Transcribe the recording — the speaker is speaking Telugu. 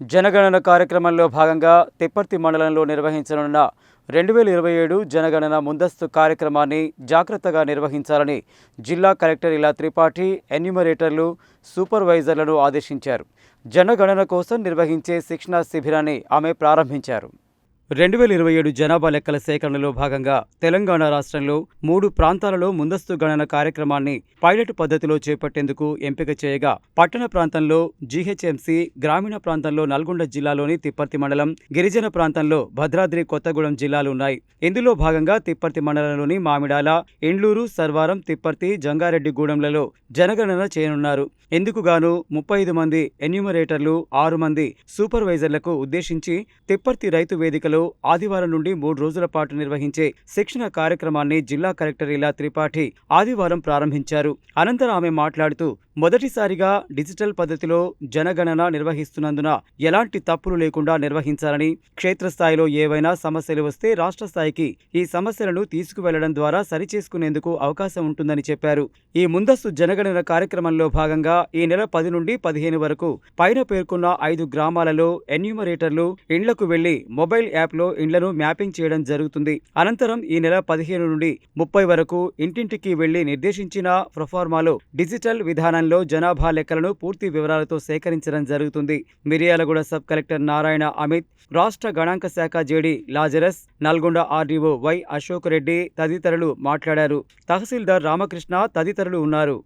జనగణన కార్యక్రమంలో భాగంగా తిప్పర్తి మండలంలో నిర్వహించనున్న రెండు వేల ఇరవై ఏడు జనగణన ముందస్తు కార్యక్రమాన్ని జాగ్రత్తగా నిర్వహించాలని జిల్లా కలెక్టర్ ఇలా త్రిపాఠి ఎన్యూమరేటర్లు సూపర్వైజర్లను ఆదేశించారు. జనగణన కోసం నిర్వహించే శిక్షణా శిబిరాన్ని ఆమె ప్రారంభించారు. రెండు వేల ఇరవై ఏడు జనాభా లెక్కల సేకరణలో భాగంగా తెలంగాణ రాష్ట్రంలో మూడు ప్రాంతాలలో ముందస్తు గణన కార్యక్రమాన్ని పైలట్ పద్ధతిలో చేపట్టేందుకు ఎంపిక చేయగా పట్టణ ప్రాంతంలో జీహెచ్ఎంసీ గ్రామీణ ప్రాంతంలో నల్గొండ జిల్లాలోని తిప్పర్తి మండలం గిరిజన ప్రాంతంలో భద్రాద్రి కొత్తగూడెం జిల్లాలు ఉన్నాయి. ఇందులో భాగంగా తిప్పర్తి మండలంలోని మామిడాల ఎండ్లూరు సర్వారం తిప్పర్తి జంగారెడ్డిగూడెంలలో జనగణన చేయనున్నారు. ఇందుకుగాను ముప్పై ఐదు మంది ఎన్యూమరేటర్లు ఆరు మంది సూపర్వైజర్లకు ఉద్దేశించి తిప్పర్తి రైతు వేదికలో ఆదివారం నుండి మూడు రోజుల పాటు నిర్వహించే శిక్షణ కార్యక్రమాన్ని జిల్లా కలెక్టర్ ఇలా త్రిపాఠి ఆదివారం ప్రారంభించారు. అనంతరం ఆమె మాట్లాడుతూ మొదటిసారిగా డిజిటల్ పద్ధతిలో జనగణన నిర్వహిస్తున్నందున ఎలాంటి తప్పులు లేకుండా నిర్వహించాలని క్షేత్రస్థాయిలో ఏవైనా సమస్యలు వస్తే రాష్ట్ర స్థాయికి ఈ సమస్యలను తీసుకువెళ్ళడం ద్వారా సరిచేసుకునేందుకు అవకాశం ఉంటుందని చెప్పారు. ఈ ముందస్తు జనగణన కార్యక్రమంలో భాగంగా ఈ నెల పది నుండి పదిహేను వరకు పైన పేర్కొన్న ఐదు గ్రామాలలో ఎన్యూమరేటర్లు ఇండ్లకు వెళ్ళి మొబైల్ యాప్ యాప్లో ఇండ్లను మ్యాపింగ్ చేయడం జరుగుతుంది. అనంతరం ఈ నెల పదిహేను నుండి ముప్పై వరకు ఇంటింటికి వెళ్ళి నిర్దేశించిన ప్రొఫార్మాలో డిజిటల్ విధానంలో జనాభా లెక్కలను పూర్తి వివరాలతో సేకరించడం జరుగుతుంది. మిర్యాలగూడ సబ్ కలెక్టర్ నారాయణ అమిత్ రాష్ట్ర గణాంక శాఖ JD Lazarus Nalgonda RDO Y Ashok Reddy తదితరులు మాట్లాడారు. తహసీల్దార్ రామకృష్ణ తదితరులు ఉన్నారు.